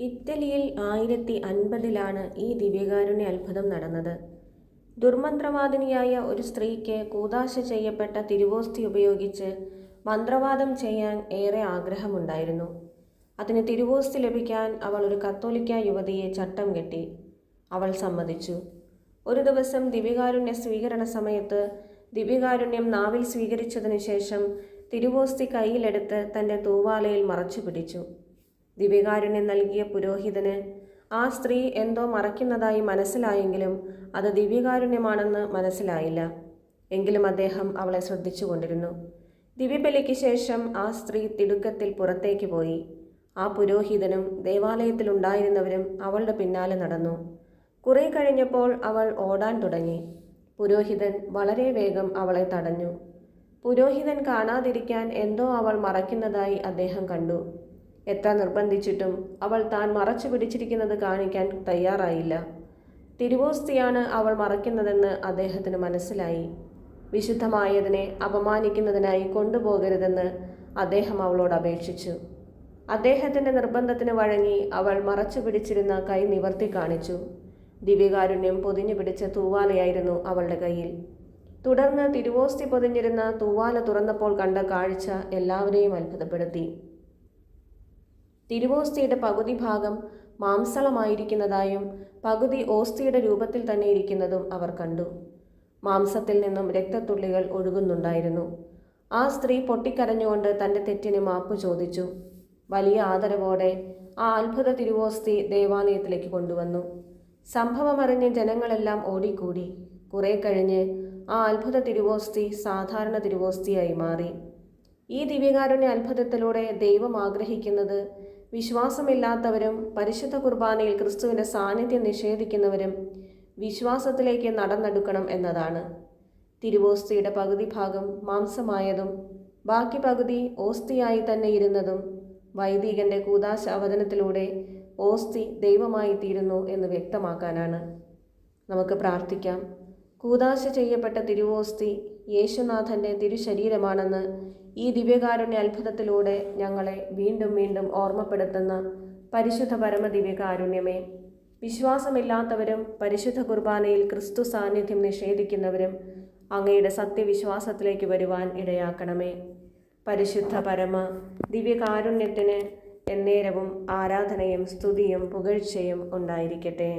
ഇറ്റലിയിൽ ആയിരത്തി അൻപതിലാണ് ഈ ദിവ്യകാരുണ്യ അത്ഭുതം നടന്നത്. ദുർമന്ത്രവാദിനിയായ ഒരു സ്ത്രീക്ക് കൂതാശ ചെയ്യപ്പെട്ട തിരുവോസ്തി ഉപയോഗിച്ച് മന്ത്രവാദം ചെയ്യാൻ ഏറെ ആഗ്രഹമുണ്ടായിരുന്നു. അതിന് തിരുവോസ്തി ലഭിക്കാൻ അവൾ ഒരു കത്തോലിക്ക യുവതിയെ ചട്ടം കെട്ടി. അവൾ സമ്മതിച്ചു. ഒരു ദിവസം ദിവ്യകാരുണ്യ സ്വീകരണ സമയത്ത് ദിവ്യകാരുണ്യം നാവിൽ സ്വീകരിച്ചതിനു ശേഷം തിരുവോസ്തി കയ്യിലെടുത്ത് തന്റെ തൂവാലയിൽ മറച്ചു പിടിച്ചു ദിവ്യകാരുണ്യം നൽകിയ പുരോഹിതന് ആ സ്ത്രീ എന്തോ മറയ്ക്കുന്നതായി മനസ്സിലായെങ്കിലും അത് ദിവ്യകാരുണ്യമാണെന്ന് മനസ്സിലായില്ല. എങ്കിലും അദ്ദേഹം അവളെ ശ്രദ്ധിച്ചു കൊണ്ടിരുന്നു. ദിവ്യബലിക്ക് ശേഷം ആ സ്ത്രീ തിടുക്കത്തിൽ പുറത്തേക്ക് പോയി. ആ പുരോഹിതനും ദേവാലയത്തിലുണ്ടായിരുന്നവരും അവളുടെ പിന്നാലെ നടന്നു. കുറേ കഴിഞ്ഞപ്പോൾ അവൾ ഓടാൻ തുടങ്ങി. പുരോഹിതൻ വളരെ വേഗം അവളെ തടഞ്ഞു. പുരോഹിതൻ കാണാതിരിക്കാൻ എന്തോ അവൾ മറയ്ക്കുന്നതായി അദ്ദേഹം കണ്ടു. എത്ര നിർബന്ധിച്ചിട്ടും അവൾ താൻ മറച്ചു പിടിച്ചിരിക്കുന്നത് കാണിക്കാൻ തയ്യാറായില്ല. തിരുവോസ്തിയാണ് അവൾ മറയ്ക്കുന്നതെന്ന് അദ്ദേഹത്തിന് മനസ്സിലായി. വിശുദ്ധമായതിനെ അപമാനിക്കുന്നതിനായി കൊണ്ടുപോകരുതെന്ന് അദ്ദേഹം അവളോട് അപേക്ഷിച്ചു. അദ്ദേഹത്തിന്റെ നിർബന്ധത്തിന് വഴങ്ങി അവൾ മറച്ചു പിടിച്ചിരുന്ന കൈ നിവർത്തി കാണിച്ചു. ദിവ്യകാരുണ്യം പൊതിഞ്ഞു പിടിച്ച തൂവാലയായിരുന്നു അവളുടെ കയ്യിൽ. തുടർന്ന് തിരുവോസ്തി പൊതിഞ്ഞിരുന്ന തൂവാല തുറന്നപ്പോൾ കണ്ട കാഴ്ച എല്ലാവരെയും അത്ഭുതപ്പെടുത്തി. തിരുവോസ്തിയുടെ പകുതി ഭാഗം മാംസളമായിരിക്കുന്നതായും പകുതി ഓസ്തിയുടെ രൂപത്തിൽ തന്നെ ഇരിക്കുന്നതും അവർ കണ്ടു. മാംസത്തിൽ നിന്നും രക്തത്തുള്ളികൾ ഒഴുകുന്നുണ്ടായിരുന്നു. ആ സ്ത്രീ പൊട്ടിക്കരഞ്ഞുകൊണ്ട് തന്റെ തെറ്റിന് മാപ്പ് ചോദിച്ചു. വലിയ ആദരവോടെ ആ അത്ഭുത തിരുവോസ്തി ദേവാലയത്തിലേക്ക് കൊണ്ടുവന്നു. സംഭവമറിഞ്ഞ് ജനങ്ങളെല്ലാം ഓടിക്കൂടി. കുറെ കഴിഞ്ഞ് ആ അത്ഭുത തിരുവോസ്തി സാധാരണ തിരുവോസ്തിയായി മാറി. ഈ ദിവ്യകാരുണ്യ അത്ഭുതത്തിലൂടെ ദൈവം ആഗ്രഹിക്കുന്നത് വിശ്വാസമില്ലാത്തവരും പരിശുദ്ധ കുർബാനയിൽ ക്രിസ്തുവിന്റെ സാന്നിധ്യം നിഷേധിക്കുന്നവരും വിശ്വാസത്തിലേക്ക് നടന്നെടുക്കണം എന്നതാണ്. തിരുവോസ്തിയുടെ പകുതി ഭാഗം മാംസമായതും ബാക്കി പകുതി ഓസ്തിയായി തന്നെ ഇരുന്നതും വൈദികന്റെ കൂതാശ അവതനത്തിലൂടെ ഓസ്തി ദൈവമായി തീരുന്നു എന്ന് വ്യക്തമാക്കാനാണ്. നമുക്ക് പ്രാർത്ഥിക്കാം. കൂതാശ ചെയ്യപ്പെട്ട തിരുവോസ്തി യേശുനാഥന്റെ തിരുശരീരമാണെന്ന് ഈ ദിവ്യകാരുണ്യ അത്ഭുതത്തിലൂടെ ഞങ്ങളെ വീണ്ടും വീണ്ടും ഓർമ്മപ്പെടുത്തുന്ന പരിശുദ്ധ പരമ ദിവ്യകാരുണ്യമേ വിശ്വാസമില്ലാത്തവരും പരിശുദ്ധ കുർബാനയിൽ ക്രിസ്തു സാന്നിധ്യം നിഷേധിക്കുന്നവരും അങ്ങയുടെ സത്യവിശ്വാസത്തിലേക്ക് വരുവാൻ ഇടയാക്കണമേ. പരിശുദ്ധ പരമ ദിവ്യകാരുണ്യത്തിന് എന്നേരവും ആരാധനയും സ്തുതിയും പുകഴ്ചയും ഉണ്ടായിരിക്കട്ടെ.